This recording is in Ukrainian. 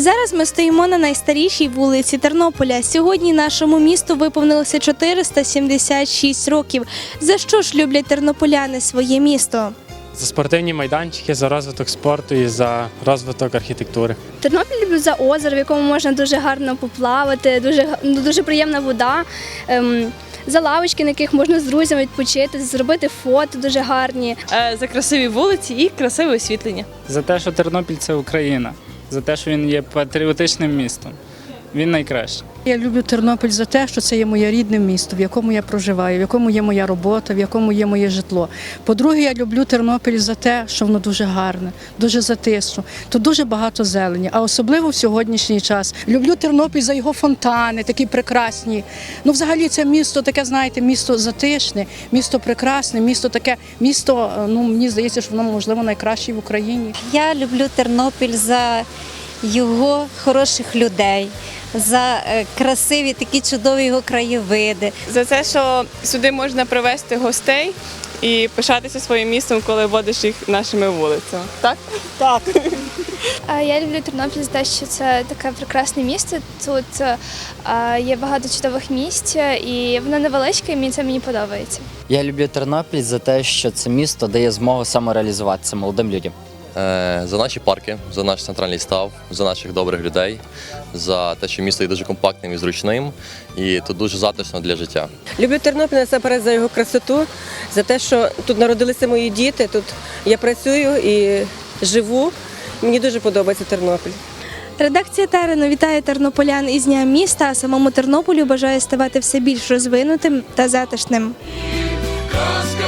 Зараз ми стоїмо на найстарішій вулиці Тернополя. Сьогодні нашому місту виповнилося 476 років. За що ж люблять тернополяни своє місто? За спортивні майданчики, за розвиток спорту і за розвиток архітектури. Тернопіль люблю за озеро, в якому можна дуже гарно поплавати, дуже, га- ну, дуже приємна вода. Ем, за лавочки, на яких можна з друзями відпочити, зробити фото дуже гарні. е, за красиві вулиці і красиве освітлення. За те, що Тернопіль це Україна, за те, що він є патріотичним містом. Він найкращий. Я люблю Тернопіль за те, що це є моє рідне місто, в якому я проживаю, в якому є моя робота, в якому є моє житло. По-друге, я люблю Тернопіль за те, що воно дуже гарне, дуже затишно. Тут дуже багато зелені, а особливо в сьогоднішній час. Люблю Тернопіль за його фонтани, такі прекрасні. Ну, взагалі, це місто таке, знаєте, місто затишне, місто прекрасне, місто таке, місто, е, ну мені здається, що воно можливо найкраще в Україні. Я люблю Тернопіль за його хороших людей, за е, красиві такі чудові його краєвиди. За те, що сюди можна привезти гостей і пишатися своїм містом, коли водиш їх нашими вулицями. Так? Я люблю Тернопіль за те, що це таке прекрасне місто. Тут е, є багато чудових місць, і воно невеличке, і мені це мені подобається. Я люблю Тернопіль за те, що це місто дає змогу самореалізуватися молодим людям. Е, за наші парки, за наш центральний став, за наших добрих людей, за те, що місто є дуже компактним і зручним, і тут дуже затишно для життя. Люблю Тернопіль насамперед за його красоту, за те, що тут народилися мої діти, тут я працюю і живу. Мені дуже подобається Тернопіль. Редакція Терену вітає тернополян із Днем міста, а самому Тернополю бажає ставати все більш розвинутим та затишним. Казка